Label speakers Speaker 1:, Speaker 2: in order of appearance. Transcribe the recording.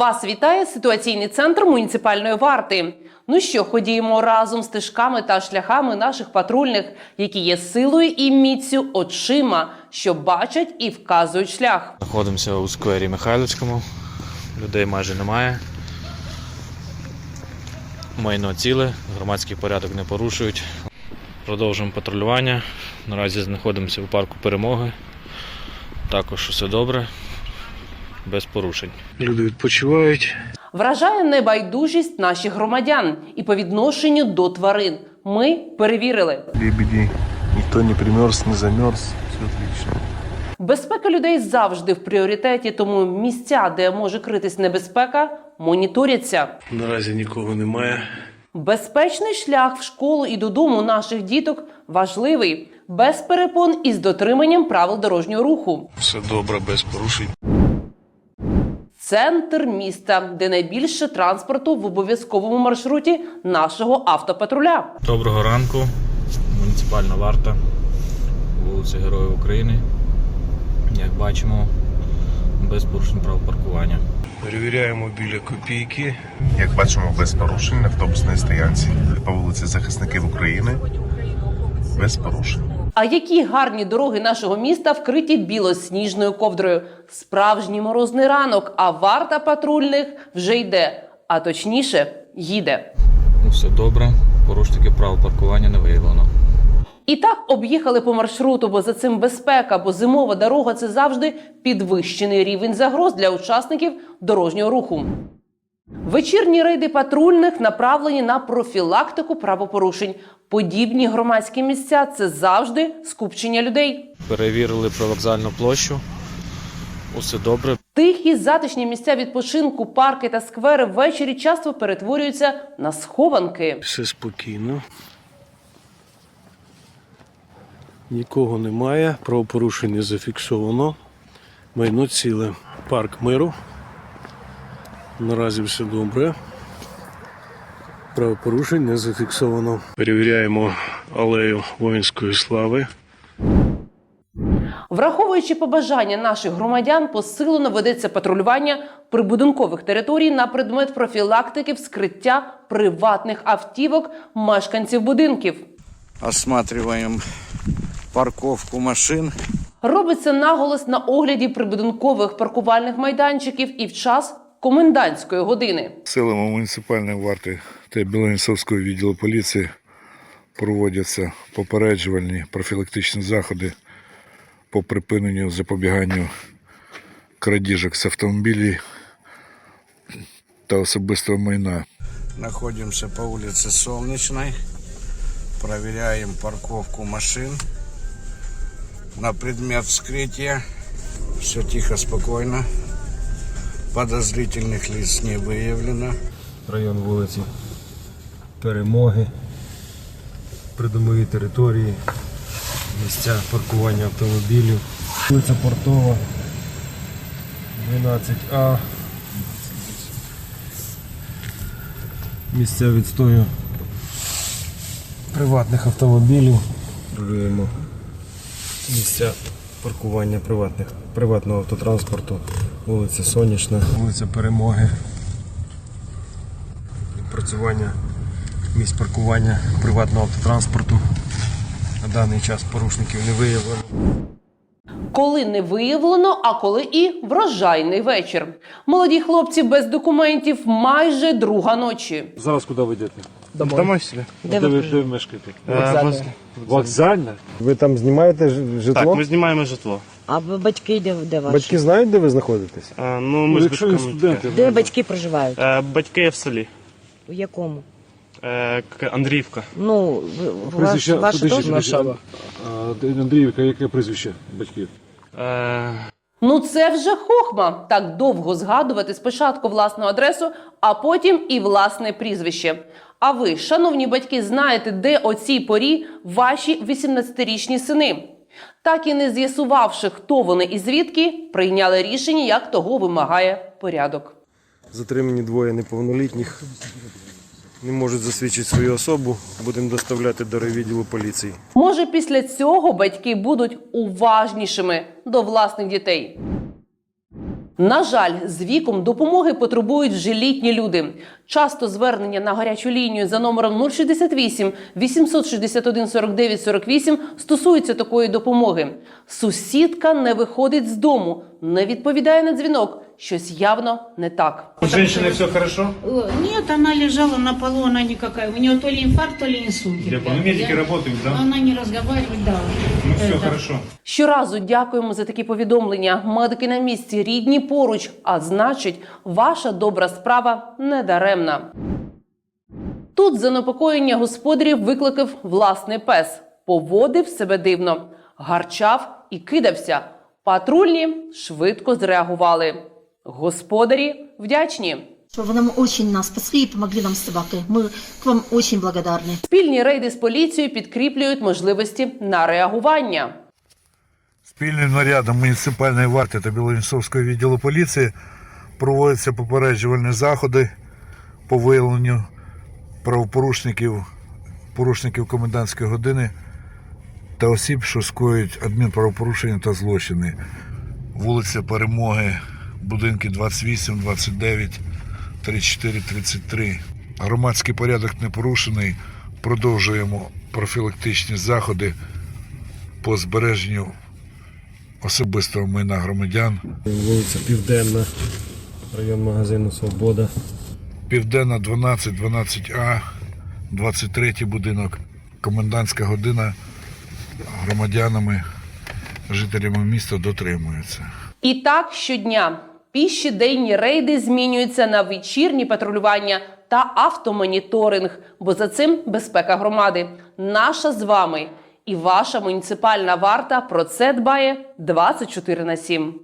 Speaker 1: Вас вітає ситуаційний центр муніципальної варти. Ну що, ходімо разом стежками та шляхами наших патрульних, які є силою і міцю очима, що бачать і вказують шлях.
Speaker 2: Знаходимося у сквері Михайлівському. Людей майже немає. Майно ціле, громадський порядок не порушують. Продовжуємо патрулювання. Наразі знаходимося у парку перемоги. Також усе добре, без порушень.
Speaker 3: Люди відпочивають.
Speaker 1: Вражає небайдужість наших громадян і по відношенню до тварин. Ми перевірили.
Speaker 3: Лебеді. Ніхто не примерз, не замерз. Все отлично.
Speaker 1: Безпека людей завжди в пріоритеті, тому місця, де може критись небезпека, моніторяться.
Speaker 3: Наразі нікого немає.
Speaker 1: Безпечний шлях в школу і додому наших діток важливий, без перепон і з дотриманням правил дорожнього руху.
Speaker 3: Все добре, без порушень.
Speaker 1: Центр міста, де найбільше транспорту в обов'язковому маршруті нашого автопатруля.
Speaker 2: Доброго ранку. Муніципальна варта. Вулиця Героїв України. Як бачимо, без порушень прав паркування.
Speaker 3: Перевіряємо біля копійки.
Speaker 4: Як бачимо, без порушень на автобусній стоянці по вулиці Захисників України. Без порушень.
Speaker 1: А які гарні дороги нашого міста вкриті білосніжною ковдрою. Справжній морозний ранок, а варта патрульних вже йде, а точніше їде.
Speaker 2: Ну, все добре. Порушників прав паркування не виявлено.
Speaker 1: І так об'їхали по маршруту, бо за цим безпека, бо зимова дорога це завжди підвищений рівень загроз для учасників дорожнього руху. Вечірні рейди патрульних направлені на профілактику правопорушень. Подібні громадські місця це завжди скупчення людей.
Speaker 2: Перевірили привокзальну площу. Усе добре.
Speaker 1: Тихі затишні місця відпочинку, парки та сквери ввечері часто перетворюються на схованки.
Speaker 3: Все спокійно. Нікого немає. Правопорушень не зафіксовано. Майно ціле. Парк миру. Наразі все добре. Правопорушень не зафіксовано. Перевіряємо алею воїнської слави.
Speaker 1: Враховуючи побажання наших громадян, посилено ведеться патрулювання прибудинкових територій на предмет профілактики вскриття приватних автівок мешканців будинків.
Speaker 5: осматриваем парковку машин.
Speaker 1: Робиться наголос на огляді прибудинкових паркувальних майданчиків і в час комендантської години.
Speaker 6: Силами муніципальної варти та Білонісовського відділу поліції проводяться попереджувальні профілактичні заходи по припиненню запобіганню крадіжок з автомобілів та особистого майна.
Speaker 5: Находимся по улице Солнечной. Проверяем парковку машин. На предмет вскрытия. Все тихо, спокойно. Подозрительных лиц не выявлено.
Speaker 7: район вулиці Перемоги, придомові території, місця паркування автомобілів, вулиця Портова, 12А, місця відстою приватних автомобілів. Контролюємо місця паркування приватних, приватного автотранспорту, вулиця Сонячна, вулиця Перемоги відпрацювання місць паркування приватного автотранспорту. На даний час порушників не виявлено.
Speaker 1: Коли не виявлено, а коли і врожайний вечір. Молоді хлопці без документів майже друга ночі.
Speaker 8: Зараз куди ви йдете?
Speaker 3: Домой себе.
Speaker 8: Де, ви, де ви мешкаєте?
Speaker 3: Вокзальне.
Speaker 8: Вокзальне?
Speaker 7: Ви там знімаєте ж- житло?
Speaker 8: Так, ми знімаємо житло.
Speaker 9: А ви батьки де, де ваші?
Speaker 7: Батьки знають, де ви знаходитесь?
Speaker 8: А, ну, ми з
Speaker 3: якщо ви
Speaker 8: батьками-
Speaker 3: студенти,
Speaker 9: Де батьки проживають?
Speaker 8: Е, Батьки в селі.
Speaker 9: У якому?
Speaker 8: Е, К- Андріївка.
Speaker 9: Ну, ви- ваш, ваше теж?
Speaker 8: Андріївка, яке прізвище батьків? Е,
Speaker 1: Ну це вже хохма. Так довго згадувати спочатку власну адресу, а потім і власне прізвище. А ви, шановні батьки, знаєте, де о цій порі ваші 18-річні сини? Так і не з'ясувавши, хто вони і звідки, прийняли рішення, як того вимагає порядок.
Speaker 7: Затримані двоє неповнолітніх. Не можуть засвідчити свою особу. Будемо доставляти до райвідділу поліції.
Speaker 1: Може, після цього батьки будуть уважнішими до власних дітей. На жаль, з віком допомоги потребують вже літні люди. Часто звернення на гарячу лінію за номером 068 861 49 48 стосуються такої допомоги. Сусідка не виходить з дому, не відповідає на дзвінок. Щось явно не так.
Speaker 10: У женщины все хорошо?
Speaker 11: Э, Нет, она лежала на полу, она никакая. У нее то ли инфаркт, то ли инсульт.
Speaker 10: Я понял. Медики работают, да?
Speaker 11: Она не разговаривает, да.
Speaker 10: Ну все
Speaker 11: Это.
Speaker 10: хорошо.
Speaker 1: Щоразу дякуємо за такі повідомлення. Медики на місці, рідні поруч. А значить, ваша добра справа не даремна. Тут занепокоєння господарів викликав власний пес. Поводив себе дивно, гарчав і кидався. Патрульні швидко зреагували. Господарі вдячні.
Speaker 12: Вы нам очень нас спасли и помогли нам с собакой. Мы к вам очень благодарны.
Speaker 1: Спільні рейди з поліцією підкріплюють можливості на реагування.
Speaker 6: Спільним нарядом муніципальної варти та Білоїнцовського відділу поліції проводяться попереджувальні заходи по виявленню правопорушників, порушників комендантської години та осіб, що скоюють адмінправопорушення та злочини. Вулиця Перемоги, будинки 28, 29, 34, 33. Громадський порядок не порушений. Продовжуємо профілактичні заходи по збереженню особистого майна громадян.
Speaker 7: Вулиця Південна, район магазину Свобода.
Speaker 6: Південна 12, 12А, 23 будинок. Комендантська година громадянами, жителями міста дотримується.
Speaker 1: І так щодня піші денні рейди змінюються на вечірні патрулювання та автомоніторинг, бо за цим безпека громади. Наша з вами і ваша муніципальна варта про це дбає 24 на 7.